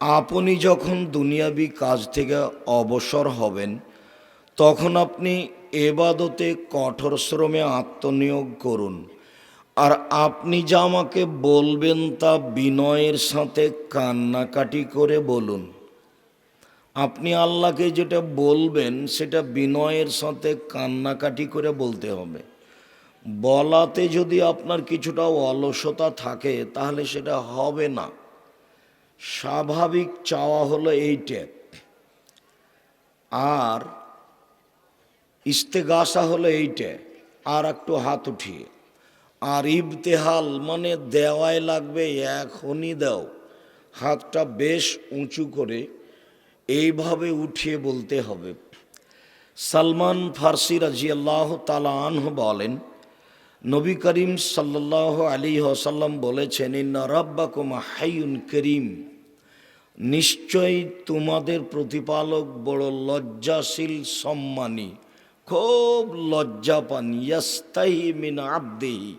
আপনি যখন দুনিয়াবি কাজ থেকে অবসর হবেন, তখন আপনি এবাদতে কঠোর শ্রমে আত্মনিয়োগ করুন। আর আপনি যা আমাকে বলবেন তা বিনয়ের সাথে কান্নাকাটি করে বলুন। আপনি আল্লাহকে যেটা বলবেন, সেটা বিনয়ের সাথে কান্নাকাটি করে বলতে হবে। বলাতে যদি আপনার কিছুটা অলসতা থাকে, তাহলে সেটা হবে না। স্বাভাবিক চাওয়া হলো এইটা। আর ইস্তেগাসা হলো এইটা, আর একটু হাত উঠিয়ে। আর ইবতেহাল মানে দেওয়াই লাগবে, এখনই দাও। হাতটা বেশ উঁচু করে এইভাবে উঠিয়ে বলতে হবে। সালমান ফার্সি রাজিয়াল্লাহ তালা আনহ বলেন নবী করিম সাল্লাহ আলী ওসাল্লাম বলেছেন, ইন্না রব্বাকুম হাইউন করিম। নিশ্চয়ই তোমাদের প্রতিপালক বড় লজ্জাশীল, সম্মানী, খুব লজ্জা পান ইয়াস্তাহি মিন আব্দেহি।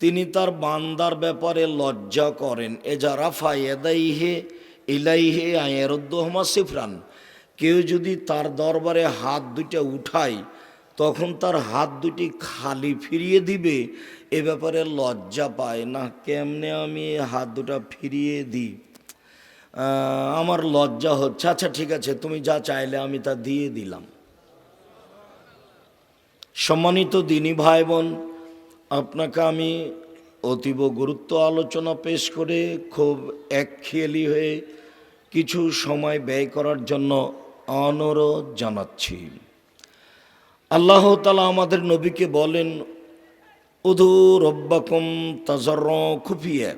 তিনি তার বান্দার ব্যাপারে লজ্জা করেন। এজা রাফা এদাইহে ইলাইহে আয়েরুদ্দোহমা সিফরান। কেউ যদি তার দরবারে হাত দুইটা উঠায় তখন তার হাত দুটি খালি ফিরিয়ে দিবে, এ ব্যাপারে লজ্জা পায় না, কেমনে আমি হাত দুটা ফিরিয়ে দিই? আমার লজ্জা হচ্ছে আচ্ছা ঠিক আছে, তুমি যা চাইলে আমি তা দিয়ে দিলাম। সম্মানিত দিনী ভাই বোন আপনাকে আমি অতীব গুরুত্ব আলোচনা পেশ করে খুব একখেয়ালি হয়ে কিছু সময় ব্যয় করার জন্য অনুরোধ জানাচ্ছি। আল্লাহ তালা আমাদের নবীকে বলেন উধু রব্বাকুম তাজর খুফিয়ে।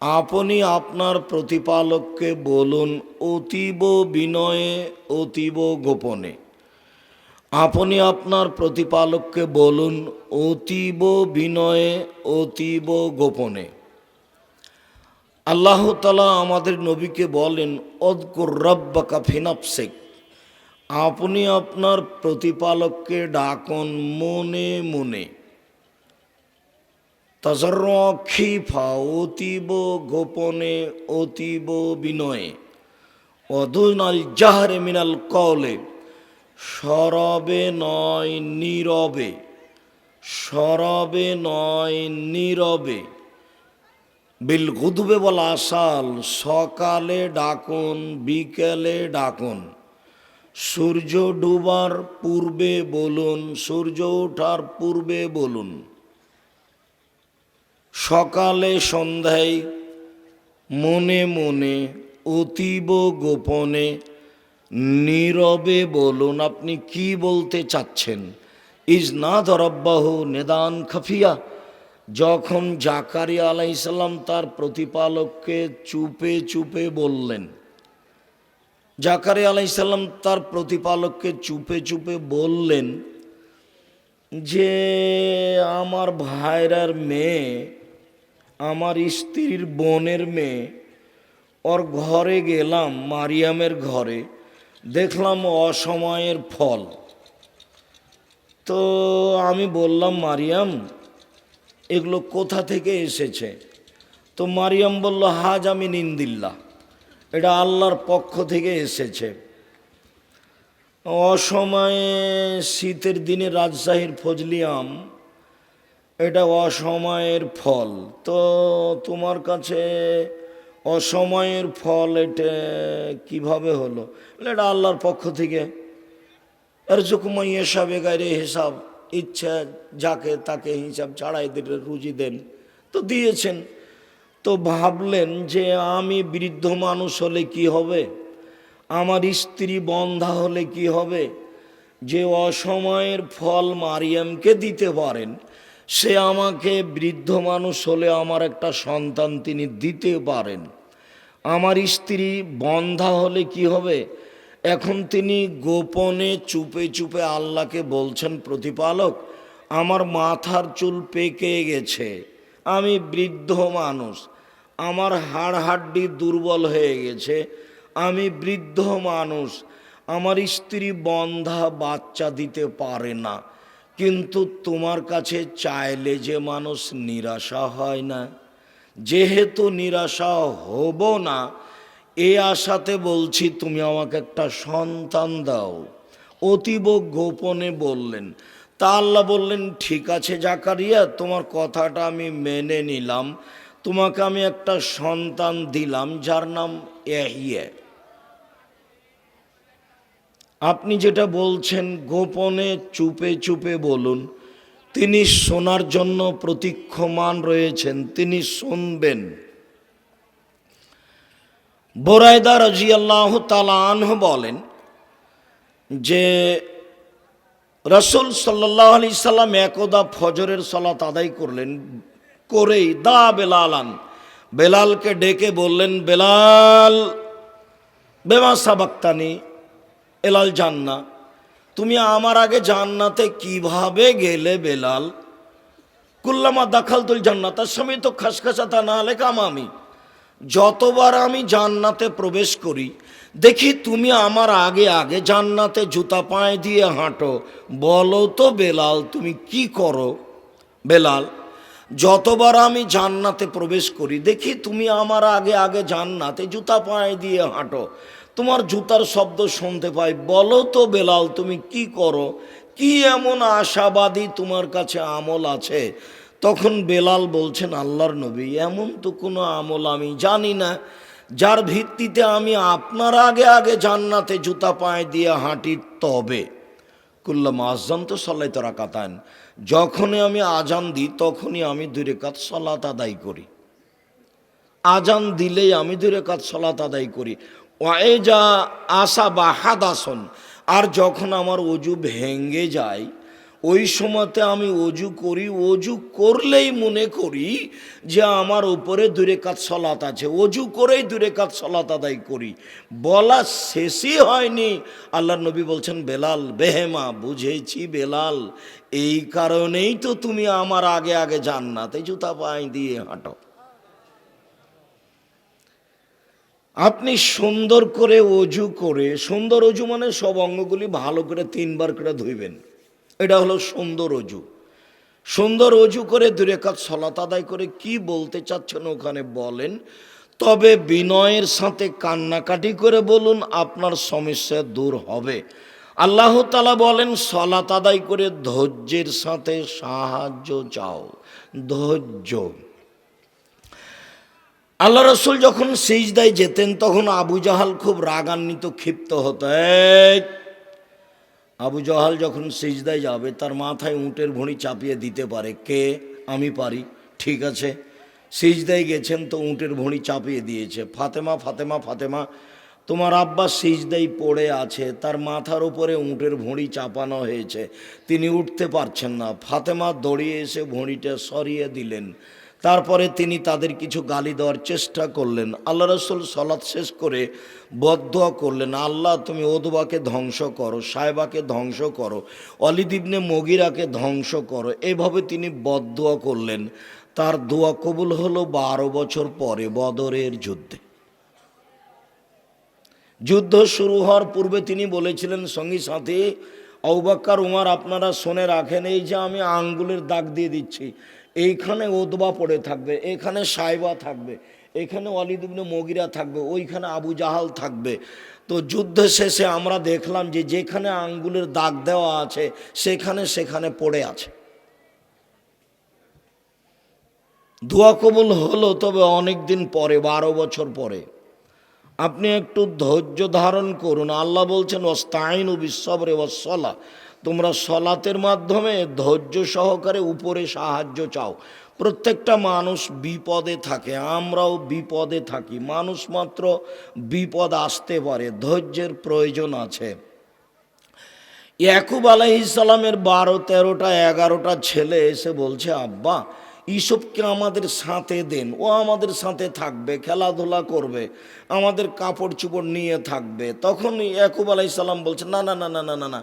আপনি আপনার প্রতিপালককে বলুন, অতীব বিনয়ে, অতীব গোপনে। আপনি আপনার প্রতিপালককে বলুন, অতীব বিনয়ে, অতীব গোপনে। আল্লাহ তালা আমাদের নবীকে বলেন, অদকুর রব্বাকা ফিনাপসেক আপনি আপনার প্রতিপালককে ডাকুন মনে মনে। তাজর খিফা অতীব গোপনে, অতীব বিনয়ে। অধুনাল জাহারে মিনাল কলে সরবে নয় নীরবে, সরবে নয় নীরবে। বিল গুদবে বলা আসাল, সকালে ডাকুন, বিকেলে ডাকুন। সূর্য ডুবার পূর্বে বলুন, সূর্য ওঠার পূর্বে বলুন। সকালে সন্ধ্যায় মনে মনে, অতীব গোপনে, নীরবে বলুন, আপনি কি বলতে চাচ্ছেন? ইজ না ধরব্বাহ নেদান খাফিয়া। যখন জাকারিয়া আলাইসাল্লাম তার প্রতিপালককে চুপে চুপে বললেন জাকারিয়া আলাইসাল্লাম তার প্রতিপালককে চুপে চুপে বললেন যে, আমার ভাইরার মেয়ে, আমার স্ত্রীর বোনের মেয়ে, ওর ঘরে গেলাম, মারিয়ামের ঘরে, দেখলাম অসময়ের ফল। তো আমি বললাম, মারিয়াম, এগুলো কোথা থেকে এসেছে? তো মারিয়াম বলল, হাজ আমি নিন্দিল্লা এটা আল্লাহর পক্ষ থেকে এসেছে। অসময়ে শীতের দিনে রাজশাহীর ফজলি আম এটা অসময়ের ফল। তো তোমার কাছে অসময়ের ফল এটা কীভাবে হলো? এটা আল্লাহর পক্ষ থেকে। আর যুকুমাই এসাবে গায়ে হিসাব, ইচ্ছা যাকে তাকে হিসাব ছাড়াই দিলে রুজি দেন। তো দিয়েছেন। তো ভাবলেন যে আমি বৃদ্ধ মানুষ হলে কি হবে? আমার স্ত্রী বন্ধা হলে কি হবে? যে অসময়ের ফল মারিয়ামকে দিতে পারেন, সে আমাকে বৃদ্ধ মানুষ হলে আমার একটা সন্তান তিনি দিতে পারেন। আমার স্ত্রী বন্ধা হলে কি হবে? এখন তিনি গোপনে চুপে চুপে আল্লাহকে বলছেন, প্রতিপালক, আমার মাথার চুল পেকে গেছে, আমি বৃদ্ধ মানুষ। আমার হাড় হাড্ডি দুর্বল হয়ে গেছে। আমি বৃদ্ধ মানুষ। আমার স্ত্রী বন্ধা বাচ্চা দিতে পারে না। কিন্তু তোমার কাছে চাইলে যে মানুষ নিরাশা হয় না। যেহেতু নিরাশা হব না, এ আশাতে বলছি তুমি আমাকে একটা সন্তান দাও। অতীব গোপনে বললেন। তা আল্লাহ বললেন, ঠিক আছে জাকারিয়া, তোমার কথাটা আমি মেনে নিলাম। তোমাকে আমি একটা সন্তান দিলাম, যার নাম এহিয়ে আপনি যেটা বলছেন, গোপনে চুপে চুপে বলুন, তিনি শোনার জন্য প্রতীক্ষমান রয়েছেন, তিনি শুনবেন। বোরায়দা রাজিয়াল্লাহ তালাহ বলেন যে, রসুল সাল্লাহ আলি সাল্লাম একদা ফজরের সলাত আদায় করলেন। করেই, দা বেলালান। বেলালকে ডেকে বললেন, বেলাল বেমা সাবাক্তানি এলাল জান্না তুমি আমার আগে জান্নাতে কীভাবে গেলে বেলাল? কুল্লামা দাখাল তুল তার সময় তো খাসখাসা, তা না হলে কামামি যতবার আমি জান্নাতে প্রবেশ করি, দেখি তুমি আমার আগে আগে জান্নাতে জুতা পায়ে দিয়ে হাঁটো। বলো তো বেলাল, তুমি কি করো? বেলাল যতবার আমি জান্নাতে প্রবেশ করি, দেখি তুমি আমার আগে আগে জান্নাতে জুতা পায়ে দিয়ে হাঁটো। তোমার জুতার শব্দ শুনতে পাই। বলো তো বেলাল, তুমি কি করো? কি এমন আশাবাদী তোমার কাছে আমল আছে? তখন বেলাল বলছেন, আল্লাহর নবী, এমন তো কোনো আমল আমি জানি না। যার ভিত্তিতে আমি আপনার আগে আগে জান্নাতে জুতা পায়ে দিয়ে হাঁটি, তবে। কুল্লাম আজান তো সল্লাই তোরা কাতান যখনই আমি আজান দিই, তখনই আমি দূরে কাত সলাত আদায় করি। আজান দিলেই আমি দূরে কাত সলাত আদায় করি। ওয়ে যা আসা বা হাদাসন, আর যখন আমার অজু ভেঙে যায় ওই সময়তে আমি অজু করি, অজু করলেই মনে করি যে আমার উপরে দূরে কাজ সলাত আছে। অজু করেই দূরে কাজ সলাত আদায় করি। বলা শেষই হয়নি। আল্লাহ নবী বলছেন, বেলাল, বেহেমা, বুঝেছি বেলাল, এই কারণেই তো তুমি আমার আগে আগে যান না তাই জুতা পায়ে দিয়ে হাঁটো। আপনি সুন্দর করে অজু করে, সুন্দর অজু মানে সব অঙ্গগুলি ভালো করে তিনবার করে ধুইবেন। এটা হলো সুন্দর অজু। সুন্দর অজু করে দুরেকাত সলাত আদায় করে কি বলতে চাচ্ছেন ওখানে বলেন, তবে বিনয়ের সাথে কান্নাকাটি করে বলুন আপনার সমস্যা দূর হবে। আল্লাহ তালা বলেন, সলাত আদায় করে ধৈর্যের সাথে সাহায্য চাও। ধৈর্য। আল্লাহ রসুল যখন সিজদায় যেতেন, তখন আবু জাহাল খুব রাগান্বিত, ক্ষিপ্ত হতো! আবু জহাল যখন সিজদায় যাবে, তার মাথায় উঁটের ভুঁড়ি চাপিয়ে দিতে পারে। কে? আমি পারি। ঠিক আছে। সিজদায় গেছেন তো উঁটের ভুঁড়ি চাপিয়ে দিয়েছে। ফাতেমা ফাতেমা ফাতেমা, তোমার আব্বা সিজদাই পড়ে আছে, তার মাথার উপরে উঁটের ভুঁড়ি চাপানো হয়েছে। তিনি উঠতে পারছেন না। ফাতেমা দড়িয়ে এসে ভুঁড়িটা সরিয়ে দিলেন। তারপরে তিনি তাদের কিছু গালি দেওয়ার চেষ্টা করলেন। আল্লাহ রসুল সলাৎ শেষ করে বদুয়া করলেন, আল্লাহ, তুমি ওদবাকে ধ্বংস করো সাহেবাকে ধ্বংস করো অলিদিবনে মগিরাকে ধ্বংস করো। এভাবে তিনি বদুয়া করলেন। তার দোয়া কবুল হলো বারো বছর পরে বদরের যুদ্ধে। যুদ্ধ শুরু হওয়ার পূর্বে তিনি বলেছিলেন, সঙ্গী সাথী অবাক্কার উমার, আপনারা শোনে রাখেন, এই যে আমি আঙ্গুলের দাগ দিয়ে দিচ্ছি। এইখানে ওদবা পড়ে থাকবে এখানে সাইবা থাকবে এখানে অলিদুবনে মগিরা থাকবে, ওইখানে আবু জাহাল থাকবে। তো যুদ্ধ শেষে আমরা দেখলাম যে যেখানে আঙ্গুলের দাগ দেওয়া আছে, সেখানে সেখানে পড়ে আছে। দোয়া কবুল হলো তবে অনেক দিন পরে, বারো বছর পরে। আপনি একটু ধৈর্য ধারণ করুন। আল্লাহ বলছেন ওস্তাইন ও বিশ্বরে ওসলা তোমরা সলাতের মাধ্যমে ধৈর্য সহকারে উপরে সাহায্য চাও। প্রত্যেকটা মানুষ বিপদে থাকে, আমরাও বিপদে থাকি। মানুষ মাত্র বিপদ আসতে পারে, ধৈর্যের প্রয়োজন আছে। ইয়াকুব আলাইসালামের বারো, তেরোটা, এগারোটা ছেলে এসে বলছে, আব্বা ইসবকে আমাদের সাথে দেন। ও আমাদের সাথে থাকবে, খেলাধুলা করবে, আমাদের কাপড় চুপড় নিয়ে থাকবে। তখন ইয়াকুব আলাইসাল্লাম বলছে, না না না না না না না,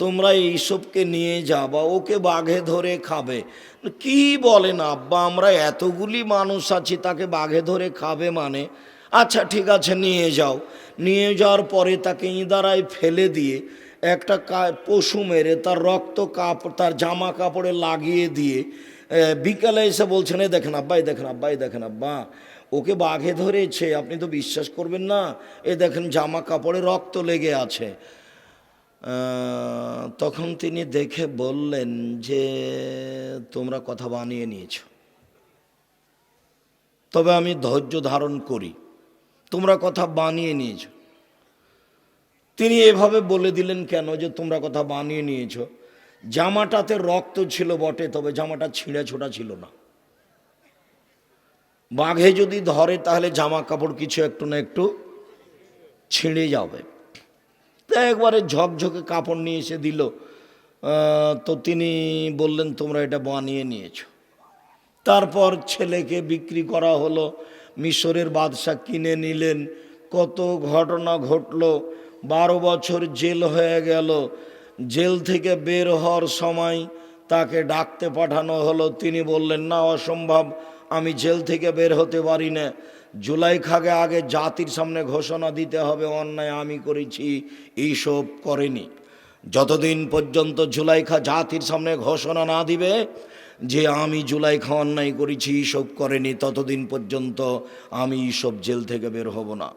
তোমরা এইসবকে নিয়ে যাবা, ওকে বাঘে ধরে খাবে। কি বলেন আব্বা, আমরা এতগুলি মানুষ আছি, তাকে বাঘে ধরে খাবে মানে? আচ্ছা ঠিক আছে, নিয়ে যাও। নিয়ে যাওয়ার পরে তাকে ইঁদারায় ফেলে দিয়ে একটা পশু মেরে তার রক্ত কাপড় তার জামা কাপড়ে লাগিয়ে দিয়ে বিকালে এসে বলছেন এই দেখেন আব্বাই দেখেন আব্বাই দেখেন আব্বা, ওকে বাঘে ধরেছে, আপনি তো বিশ্বাস করবেন না, এ দেখেন জামা কাপড়ে রক্ত লেগে আছে। তখন তিনি দেখে বললেন যে, তোমরা কথা বানিয়ে নিয়েছ। তবে আমি ধৈর্য ধারণ করি। তোমরা কথা বানিয়ে নিয়েছ। তিনি এভাবে বলে দিলেন কেন যে, তোমরা কথা বানিয়ে নিয়েছ? জামাটাতে রক্ত ছিল বটে, তবে জামাটা ছিঁড়ে ছোটা ছিল না। বাঘে যদি ধরে, তাহলে জামা কাপড় কিছু একটু না একটু ছিঁড়ে যাবে। তা একবারে ঝকঝকে কাপড় নিয়ে এসে দিল। তো তিনি বললেন, তোমরা এটা বানিয়ে নিয়েছো। তারপর ছেলেকে বিক্রি করা হলো, মিশরের বাদশাহ কিনে নিলেন। কত ঘটনা ঘটলো, বারো বছর জেল হয়ে গেল। জেল থেকে বের হওয়ার সময় তাকে ডাকতে পাঠানো হলো। তিনি বললেন, না, অসম্ভব, আমি জেল থেকে বের হতে পারি না। জুলাই খাগে আগে জাতির সামনে ঘোষণা দিতে হবে, অন্যায় আমি করেছি, এইসব করেনি। যতদিন পর্যন্ত জুলাইখা জাতির সামনে ঘোষণা না দিবে যে আমি জুলাইখা অন্যায় করেছি, এইসব করেনি, ততদিন পর্যন্ত আমি এইসব জেল থেকে বের হব না।